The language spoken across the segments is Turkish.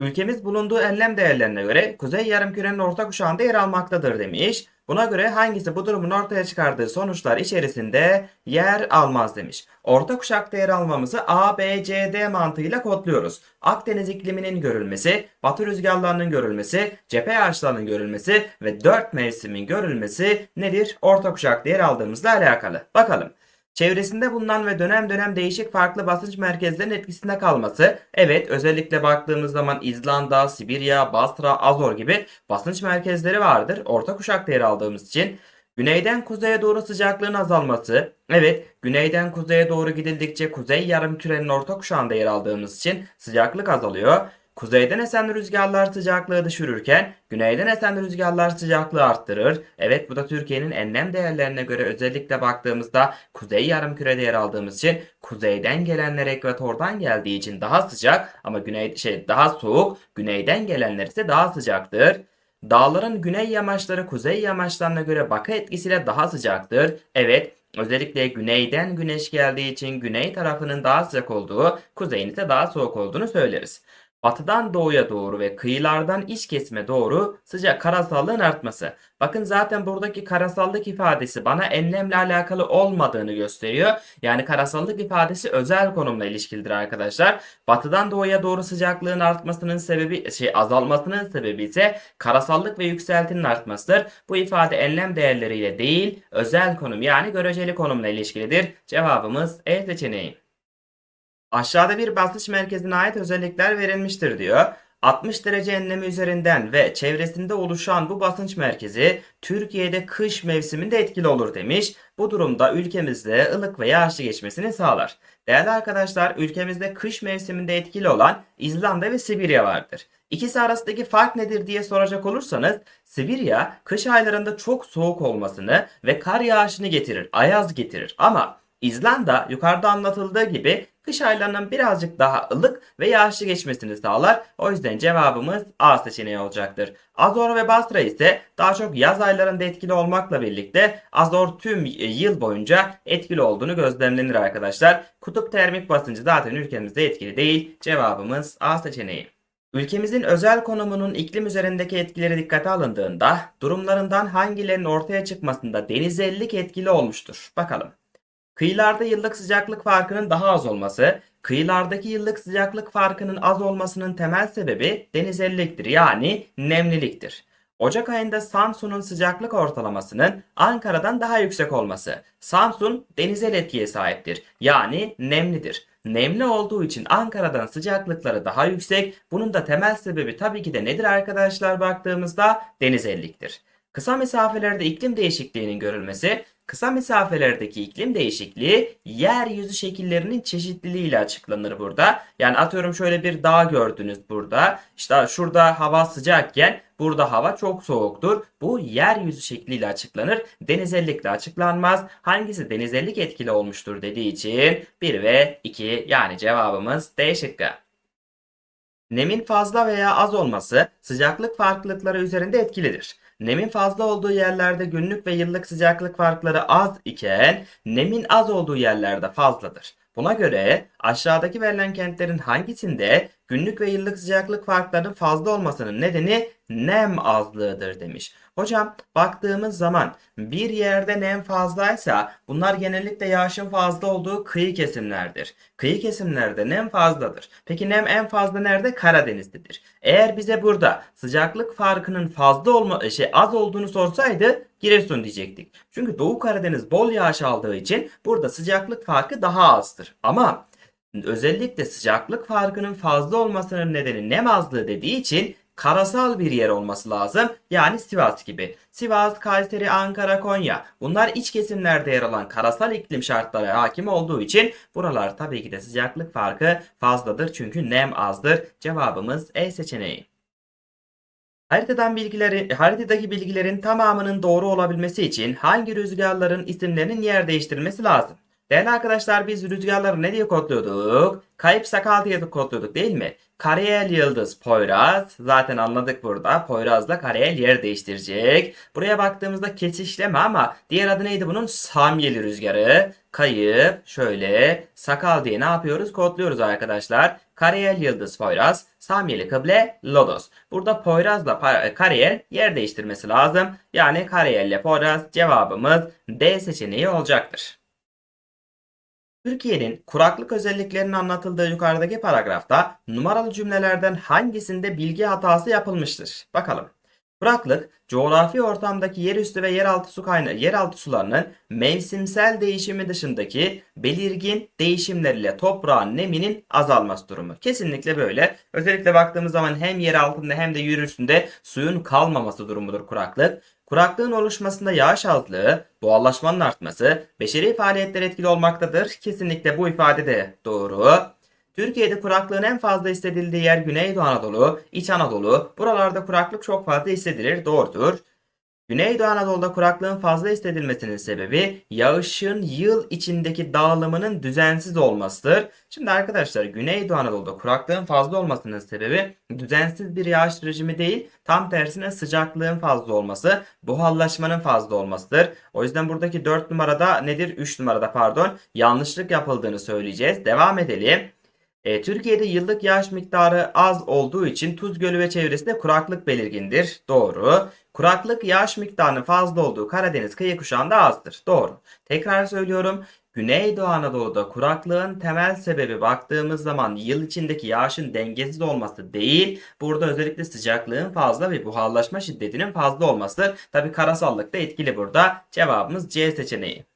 Ülkemiz bulunduğu enlem değerlerine göre Kuzey Yarımküre'nin orta kuşağında yer almaktadır demiş. Buna göre hangisi bu durumun ortaya çıkardığı sonuçlar içerisinde yer almaz demiş. Orta kuşakta yer almamızı A, B, C, D mantığıyla kodluyoruz. Akdeniz ikliminin görülmesi, batı rüzgarlarının görülmesi, cephe yağışlarının görülmesi ve dört mevsimin görülmesi nedir? Orta kuşakta yer aldığımızla alakalı. Bakalım. Çevresinde bulunan ve dönem dönem değişik farklı basınç merkezlerinin etkisinde kalması. Evet özellikle baktığımız zaman İzlanda, Sibirya, Basra, Azor gibi basınç merkezleri vardır. Orta kuşakta yer aldığımız için. Güneyden kuzeye doğru sıcaklığın azalması. Evet, güneyden kuzeye doğru gidildikçe kuzey yarımkürenin orta kuşağında yer aldığımız için sıcaklık azalıyor. Kuzeyden esen rüzgarlar sıcaklığı düşürürken güneyden esen rüzgarlar sıcaklığı arttırır. Evet bu da Türkiye'nin enlem değerlerine göre özellikle baktığımızda kuzey yarımkürede yer aldığımız için kuzeyden gelenler ekvatordan geldiği için daha sıcak ama güney şey daha soğuk, güneyden gelenler ise daha sıcaktır. Dağların güney yamaçları kuzey yamaçlarına göre baka etkisiyle daha sıcaktır. Evet, özellikle güneyden güneş geldiği için güney tarafının daha sıcak olduğu, kuzeyin ise daha soğuk olduğunu söyleriz. Batıdan doğuya doğru ve kıyılardan iç kesime doğru sıcak karasallığın artması. Bakın zaten buradaki karasallık ifadesi bana enlemle alakalı olmadığını gösteriyor. Yani karasallık ifadesi özel konumla ilişkilidir arkadaşlar. Batıdan doğuya doğru sıcaklığın artmasının sebebi şey azalmasının sebebi ise karasallık ve yükseltinin artmasıdır. Bu ifade enlem değerleriyle değil özel konum yani göreceli konumla ilişkilidir. Cevabımız E seçeneği. Aşağıda bir basınç merkezine ait özellikler verilmiştir diyor. 60 derece enlemi üzerinden ve çevresinde oluşan bu basınç merkezi Türkiye'de kış mevsiminde etkili olur demiş. Bu durumda ülkemizde ılık ve yağışlı geçmesini sağlar. Değerli arkadaşlar ülkemizde kış mevsiminde etkili olan İzlanda ve Sibirya vardır. İkisi arasındaki fark nedir diye soracak olursanız Sibirya kış aylarında çok soğuk olmasını ve kar yağışını getirir, ayaz getirir ama İzlanda yukarıda anlatıldığı gibi kış aylarının birazcık daha ılık ve yağışlı geçmesini sağlar. O yüzden cevabımız A seçeneği olacaktır. Azor ve Basra ise daha çok yaz aylarında etkili olmakla birlikte Azor tüm yıl boyunca etkili olduğunu gözlemlenir arkadaşlar. Kutup termik basıncı zaten ülkemizde etkili değil. Cevabımız A seçeneği. Ülkemizin özel konumunun iklim üzerindeki etkileri dikkate alındığında durumlarından hangilerinin ortaya çıkmasında denizellik etkili olmuştur? Bakalım. Kıyılarda yıllık sıcaklık farkının daha az olması, kıyılardaki yıllık sıcaklık farkının az olmasının temel sebebi denizelliktir yani nemliliktir. Ocak ayında Samsun'un sıcaklık ortalamasının Ankara'dan daha yüksek olması. Samsun denizel etkiye sahiptir yani nemlidir. Nemli olduğu için Ankara'dan sıcaklıkları daha yüksek. Bunun da temel sebebi tabii ki de nedir arkadaşlar baktığımızda denizelliktir. Kısa mesafelerde iklim değişikliğinin görülmesi Kısa mesafelerdeki iklim değişikliği yeryüzü şekillerinin çeşitliliğiyle açıklanır burada. Yani atıyorum şöyle bir dağ gördünüz burada. İşte şurada hava sıcakken burada hava çok soğuktur. Bu yeryüzü şekliyle açıklanır. Denizellikle açıklanmaz. Hangisi denizellik etkili olmuştur dediği için 1 ve 2 yani cevabımız D şıkkı. Nemin fazla veya az olması sıcaklık farklılıkları üzerinde etkilidir. Nemin fazla olduğu yerlerde günlük ve yıllık sıcaklık farkları az iken nemin az olduğu yerlerde fazladır. Buna göre aşağıdaki verilen kentlerin hangisinde günlük ve yıllık sıcaklık farklarının fazla olmasının nedeni nem azlığıdır demiş. Hocam baktığımız zaman bir yerde nem fazlaysa bunlar genellikle yağışın fazla olduğu kıyı kesimlerdir. Kıyı kesimlerde nem fazladır. Peki nem en fazla nerede? Karadeniz'dedir. Eğer bize burada sıcaklık farkının fazla olma şey az olduğunu sorsaydı Giresun diyecektik. Çünkü Doğu Karadeniz bol yağış aldığı için burada sıcaklık farkı daha azdır. Ama özellikle sıcaklık farkının fazla olmasının nedeni nem azlığı dediği için karasal bir yer olması lazım. Yani Sivas gibi. Sivas, Kayseri, Ankara, Konya. Bunlar iç kesimlerde yer alan karasal iklim şartları hakim olduğu için buralar tabii ki de sıcaklık farkı fazladır. Çünkü nem azdır. Cevabımız E seçeneği. Haritadan bilgileri, haritadaki bilgilerin tamamının doğru olabilmesi için hangi rüzgarların isimlerinin yer değiştirilmesi lazım? Değerli arkadaşlar biz rüzgarları ne diye kodluyorduk? Kayıp sakal diye kodluyorduk değil mi? Karayel Yıldız Poyraz. Zaten anladık burada. Poyraz'la Karayel yer değiştirecek. Buraya baktığımızda kesişleme ama diğer adı neydi bunun? Samyeli rüzgarı. Kayıp şöyle sakal diye ne yapıyoruz? Kodluyoruz arkadaşlar. Karayel Yıldız Poyraz, Samyeli Kıble Lodos. Burada Poyraz'la pa- Karayel yer değiştirmesi lazım. Yani Karayel ile Poyraz cevabımız D seçeneği olacaktır. Türkiye'nin kuraklık özelliklerinin anlatıldığı yukarıdaki paragrafta numaralı cümlelerden hangisinde bilgi hatası yapılmıştır? Bakalım. Kuraklık, coğrafi ortamdaki yerüstü ve yeraltı su kaynağı, yeraltı sularının mevsimsel değişimi dışındaki belirgin değişimleriyle toprağın neminin azalması durumu. Kesinlikle böyle. Özellikle baktığımız zaman hem yer altında hem de yer üstünde suyun kalmaması durumudur kuraklık. Kuraklığın oluşmasında yağış azlığı, buharlaşmanın artması, beşeri faaliyetler etkili olmaktadır. Kesinlikle bu ifade de doğru. Türkiye'de kuraklığın en fazla hissedildiği yer Güneydoğu Anadolu, İç Anadolu. Buralarda kuraklık çok fazla hissedilir. Doğrudur. Güneydoğu Anadolu'da kuraklığın fazla hissedilmesinin sebebi yağışın yıl içindeki dağılımının düzensiz olmasıdır. Şimdi arkadaşlar Güneydoğu Anadolu'da kuraklığın fazla olmasının sebebi düzensiz bir yağış rejimi değil, tam tersine sıcaklığın fazla olması, buharlaşmanın fazla olmasıdır. O yüzden buradaki 4 numarada nedir? 3 numarada pardon yanlışlık yapıldığını söyleyeceğiz. Devam edelim. E, Türkiye'de yıllık yağış miktarı az olduğu için Tuz Gölü ve çevresinde kuraklık belirgindir. Doğru. Kuraklık yağış miktarının fazla olduğu Karadeniz kıyı kuşağında azdır. Doğru. Tekrar söylüyorum. Güneydoğu Anadolu'da kuraklığın temel sebebi baktığımız zaman yıl içindeki yağışın dengesiz olması değil, burada özellikle sıcaklığın fazla ve buharlaşma şiddetinin fazla olmasıdır. Tabi karasallık da etkili burada. Cevabımız C seçeneği.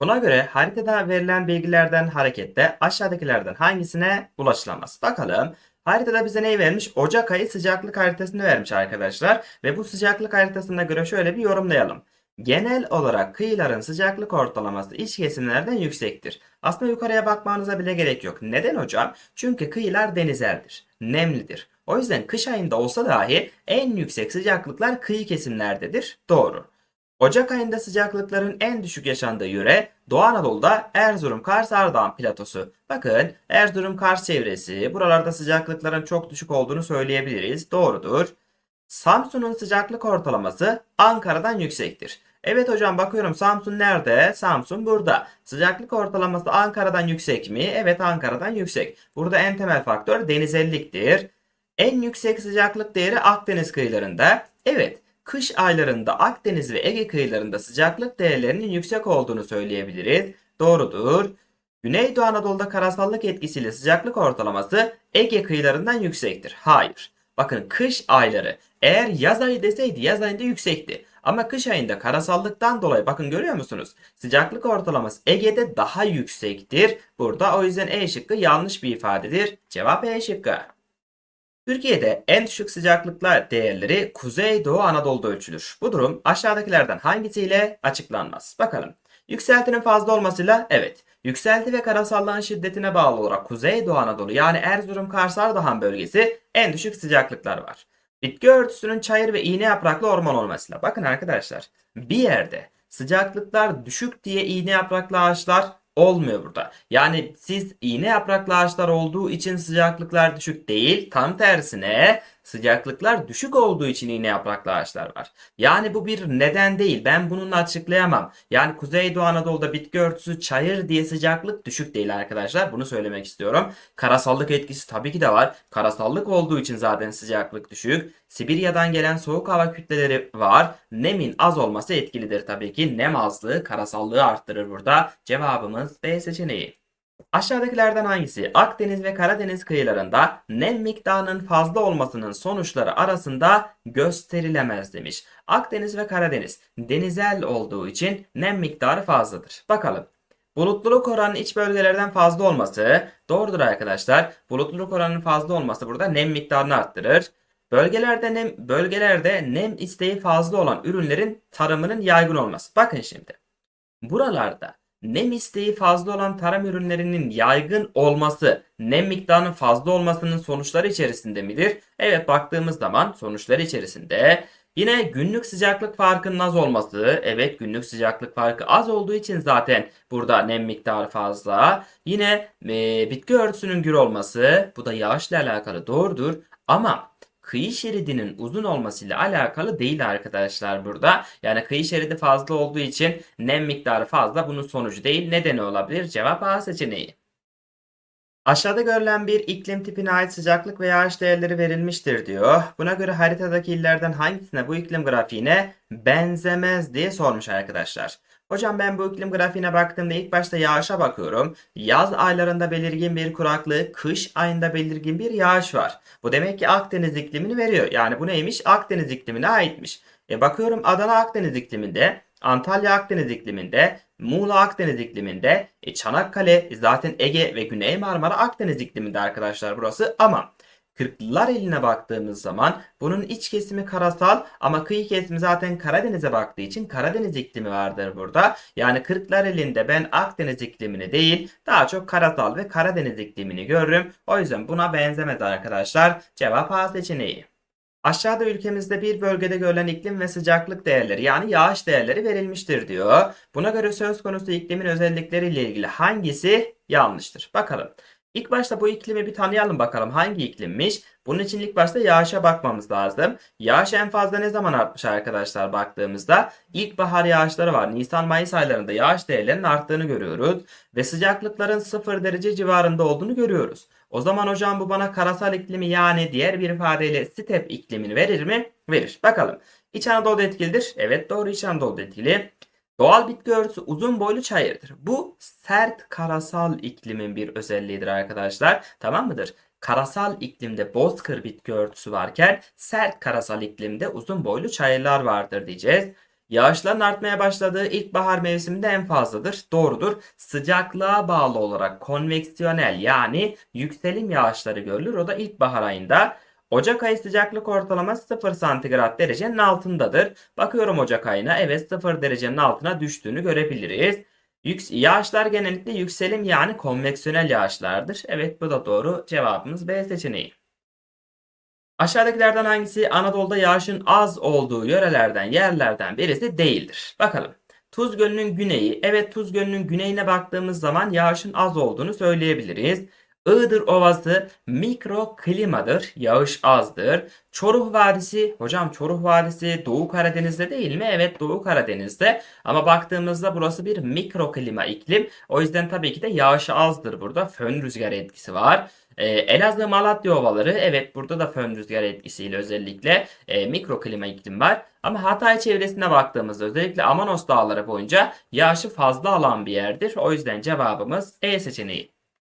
Buna göre haritada verilen bilgilerden hareketle aşağıdakilerden hangisine ulaşılamaz? Bakalım. Haritada bize neyi vermiş? Ocak ayı sıcaklık haritasını vermiş arkadaşlar. Ve bu sıcaklık haritasına göre şöyle bir yorumlayalım. Genel olarak kıyıların sıcaklık ortalaması iç kesimlerden yüksektir. Aslında yukarıya bakmanıza bile gerek yok. Neden hocam? Çünkü kıyılar denizeldir, nemlidir. O yüzden kış ayında olsa dahi en yüksek sıcaklıklar kıyı kesimlerdedir. Doğru. Ocak ayında sıcaklıkların en düşük yaşandığı yöre Doğu Anadolu'da Erzurum, Kars, Ardahan platosu. Bakın Erzurum, Kars çevresi buralarda sıcaklıkların çok düşük olduğunu söyleyebiliriz. Doğrudur. Samsun'un sıcaklık ortalaması Ankara'dan yüksektir. Evet hocam bakıyorum Samsun nerede? Samsun burada. Sıcaklık ortalaması Ankara'dan yüksek mi? Evet Ankara'dan yüksek. Burada en temel faktör denizelliktir. En yüksek sıcaklık değeri Akdeniz kıyılarında. Evet kış aylarında Akdeniz ve Ege kıyılarında sıcaklık değerlerinin yüksek olduğunu söyleyebiliriz. Doğrudur. Güneydoğu Anadolu'da karasallık etkisiyle sıcaklık ortalaması Ege kıyılarından yüksektir. Hayır. Bakın kış ayları eğer yaz ayı deseydi yaz ayında yüksekti. Ama kış ayında karasallıktan dolayı bakın görüyor musunuz? Sıcaklık ortalaması Ege'de daha yüksektir. Burada o yüzden E şıkkı yanlış bir ifadedir. Cevap E şıkkı. Türkiye'de en düşük sıcaklıklar değerleri Kuzeydoğu Anadolu'da ölçülür. Bu durum aşağıdakilerden hangisiyle açıklanmaz? Bakalım. Yükseltinin fazla olmasıyla evet. Yükselti ve karasallığın şiddetine bağlı olarak Kuzeydoğu Anadolu yani Erzurum, Kars, Ardahan bölgesi en düşük sıcaklıklar var. Bitki örtüsünün çayır ve iğne yapraklı orman olmasıyla. Bakın arkadaşlar bir yerde sıcaklıklar düşük diye iğne yapraklı ağaçlar olmuyor burada. Yani siz iğne yapraklı ağaçlar olduğu için sıcaklıklar düşük değil. Tam tersine sıcaklıklar düşük olduğu için iğne yapraklı ağaçlar var. Yani bu bir neden değil. Ben bununla açıklayamam. Yani Kuzeydoğu Anadolu'da bitki örtüsü çayır diye sıcaklık düşük değil arkadaşlar. Bunu söylemek istiyorum. Karasallık etkisi tabii ki de var. Karasallık olduğu için zaten sıcaklık düşük. Sibirya'dan gelen soğuk hava kütleleri var. Nemin az olması etkilidir tabii ki. Nem azlığı karasallığı arttırır burada. Cevabımız B seçeneği. Aşağıdakilerden hangisi Akdeniz ve Karadeniz kıyılarında nem miktarının fazla olmasının sonuçları arasında gösterilemez demiş. Akdeniz ve Karadeniz denizel olduğu için nem miktarı fazladır. Bakalım. Bulutluluk oranının iç bölgelerden fazla olması doğrudur arkadaşlar. Bulutluluk oranının fazla olması burada nem miktarını arttırır. Bölgelerde nem, bölgelerde nem isteği fazla olan ürünlerin tarımının yaygın olması. Bakın şimdi. Buralarda nem isteği fazla olan tarım ürünlerinin yaygın olması, nem miktarının fazla olmasının sonuçları içerisinde midir? Evet baktığımız zaman sonuçları içerisinde. Yine günlük sıcaklık farkının az olması. Evet günlük sıcaklık farkı az olduğu için zaten burada nem miktarı fazla. Yine e, bitki örtüsünün gür olması. Bu da yağışla alakalı doğrudur. Ama kıyı şeridinin uzun olmasıyla alakalı değil arkadaşlar burada. Yani kıyı şeridi fazla olduğu için nem miktarı fazla bunun sonucu değil. Nedeni olabilir? Cevap A seçeneği. Aşağıda görülen bir iklim tipine ait sıcaklık ve yağış değerleri verilmiştir diyor. Buna göre haritadaki illerden hangisine bu iklim grafiğine benzemez diye sormuş arkadaşlar. Hocam ben bu iklim grafiğine baktığımda ilk başta yağışa bakıyorum. Yaz aylarında belirgin bir kuraklık, kış ayında belirgin bir yağış var. Bu demek ki Akdeniz iklimini veriyor. Yani bu neymiş? Akdeniz iklimine aitmiş. E bakıyorum Adana Akdeniz ikliminde, Antalya Akdeniz ikliminde, Muğla Akdeniz ikliminde, e Çanakkale zaten Ege ve Güney Marmara Akdeniz ikliminde arkadaşlar burası ama Kırklar eline baktığımız zaman bunun iç kesimi karasal ama kıyı kesimi zaten Karadeniz'e baktığı için Karadeniz iklimi vardır burada. Yani Kırklar elinde ben Akdeniz iklimini değil daha çok karasal ve Karadeniz iklimini görürüm. O yüzden buna benzemez arkadaşlar. Cevap A seçeneği. Aşağıda ülkemizde bir bölgede görülen iklim ve sıcaklık değerleri yani yağış değerleri verilmiştir diyor. Buna göre söz konusu iklimin özellikleriyle ilgili hangisi yanlıştır? Bakalım. İlk başta bu iklimi bir tanıyalım bakalım hangi iklimmiş. Bunun için ilk başta yağışa bakmamız lazım. Yağış en fazla ne zaman artmış arkadaşlar baktığımızda? İlkbahar yağışları var. Nisan-Mayıs aylarında yağış değerlerinin arttığını görüyoruz. Ve sıcaklıkların 0 derece civarında olduğunu görüyoruz. O zaman hocam bu bana karasal iklimi yani diğer bir ifadeyle step iklimini verir mi? Verir. Bakalım. İç Anadolu etkilidir. Evet doğru İç Anadolu etkili. Doğal bitki örtüsü uzun boylu çayırdır. Bu sert karasal iklimin bir özelliğidir arkadaşlar. Tamam mıdır? Karasal iklimde bozkır bitki örtüsü varken sert karasal iklimde uzun boylu çayırlar vardır diyeceğiz. Yağışların artmaya başladığı ilkbahar mevsiminde en fazladır. Doğrudur. Sıcaklığa bağlı olarak konveksiyonel yani yükselim yağışları görülür. O da ilkbahar ayında. Ocak ayı sıcaklık ortalaması 0 santigrat derecenin altındadır. Bakıyorum Ocak ayına evet 0 derecenin altına düştüğünü görebiliriz. Yüks yağışlar genellikle yükselim yani konveksiyonel yağışlardır. Evet bu da doğru. Cevabımız B seçeneği. Aşağıdakilerden hangisi Anadolu'da yağışın az olduğu yörelerden, yerlerden birisi değildir? Bakalım. Tuz Gölü'nün güneyi. Evet Tuz Gölü'nün güneyine baktığımız zaman yağışın az olduğunu söyleyebiliriz. Iğdır Ovası mikro klimadır. Yağış azdır. Çoruh Vadisi, hocam Çoruh Vadisi Doğu Karadeniz'de değil mi? Evet Doğu Karadeniz'de. Ama baktığımızda burası bir mikro klima iklim. O yüzden tabii ki de yağış azdır burada. Fön rüzgar etkisi var. Ee, Elazığ Malatya Ovaları evet burada da fön rüzgar etkisiyle özellikle e, mikro klima iklim var. Ama Hatay çevresine baktığımızda özellikle Amanos dağları boyunca yağışı fazla alan bir yerdir. O yüzden cevabımız E seçeneği.